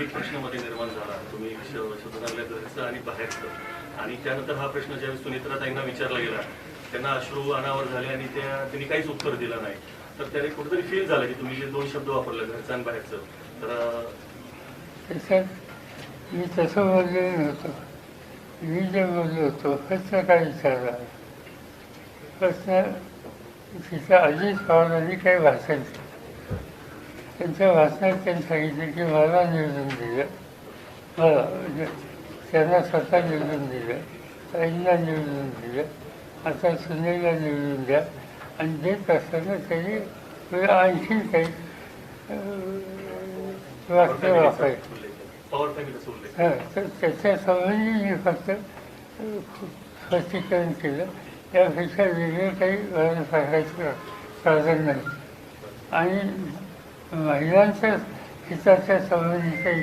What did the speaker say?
एक प्रश्नमध्ये निर्माण झाला तुम्ही श- घरचं आणि बाहेरचं. आणि त्यानंतर हा प्रश्न ज्यावेळेस सुनेत्राताईंना विचारला गेला त्यांना अश्रू अनावर झाले आणि त्या त्यांनी काहीच उत्तर दिलं नाही. तर त्याने कुठेतरी फील झालं की तुम्ही जे दोन शब्द वापरले घरचं आणि बाहेरचं तर मी तसं बोललेलो नव्हतो. मी जे बोललो होतो प्रश्न काय विचारला? प्रश्न तिथं अजित पवारांनी काही भाषण केलं त्यांच्या भाषणात त्यांनी सांगितलं की मला निवडून दिलं. मला म्हणजे त्यांना स्वतः निवडून दिलं. ताईंना निवडून दिलं. आता सुनेला निवडून द्या. आणि देत असताना त्यांनी पुढे आणखी काही वाक्य वापरायचं हां तर त्याच्या संबंधी मी फक्त स्पष्टीकरण केलं. यापेक्षा वेगळं काही सांगायचं साधन नाही. आणि महिलांच्या हिताच्या संबंधी